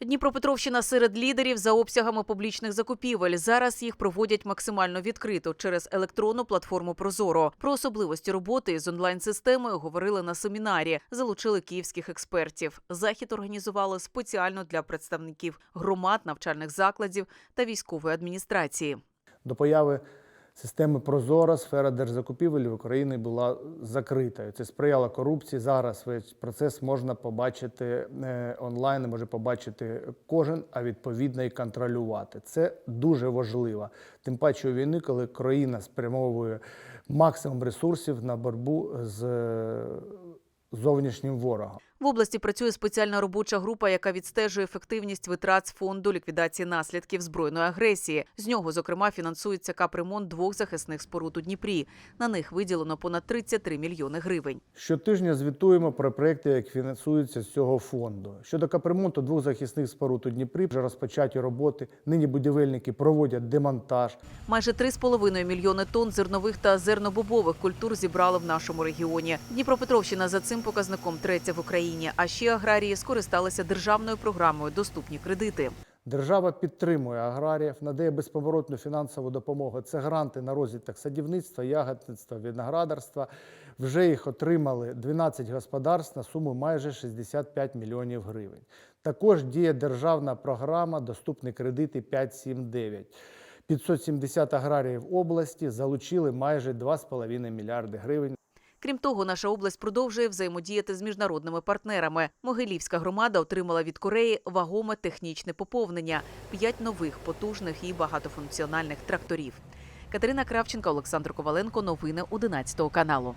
Дніпропетровщина серед лідерів за обсягами публічних закупівель. Зараз їх проводять максимально відкрито через електронну платформу Прозоро. Про особливості роботи з онлайн-системою говорили на семінарі, залучили київських експертів. Захід організували спеціально для представників громад, навчальних закладів та військової адміністрації. До появи системи Прозора сфера держзакупівель в Україні була закритою. Це сприяло корупції. Зараз весь процес можна побачити е, онлайн, може побачити кожен, а відповідно і контролювати. Це дуже важливо. Тим паче у війни, коли країна спрямовує максимум ресурсів на боротьбу з е, зовнішнім ворогом. В області працює спеціальна робоча група, яка відстежує ефективність витрат з фонду ліквідації наслідків збройної агресії. З нього, зокрема, фінансується капремонт двох захисних споруд у Дніпрі. На них виділено понад 33 мільйони гривень. Щотижня звітуємо про проекти, які фінансуються з цього фонду. Щодо капремонту двох захисних споруд у Дніпрі, вже розпочаті роботи. Нині будівельники проводять демонтаж. Майже 3,5 мільйони тонн зернових та зернобобових культур зібрали в нашому регіоні. Дніпропетровщина за цим показником третя в Україні. А ще аграрії скористалися державною програмою Доступні кредити. Держава підтримує аграріїв, надає безповоротну фінансову допомогу. Це гранти на розвиток садівництва, ягодництва, виноградарства. Вже їх отримали 12 господарств на суму майже 65 мільйонів гривень. Також діє державна програма Доступні кредити 579. 570 аграріїв області залучили майже 2,5 мільярди гривень Крім того, наша область продовжує взаємодіяти з міжнародними партнерами. Могилівська громада отримала від Кореї вагоме технічне поповнення п'ять нових потужних і багатофункціональних тракторів. Катерина Кравченка, Олександр Коваленко. Новини 11 каналу.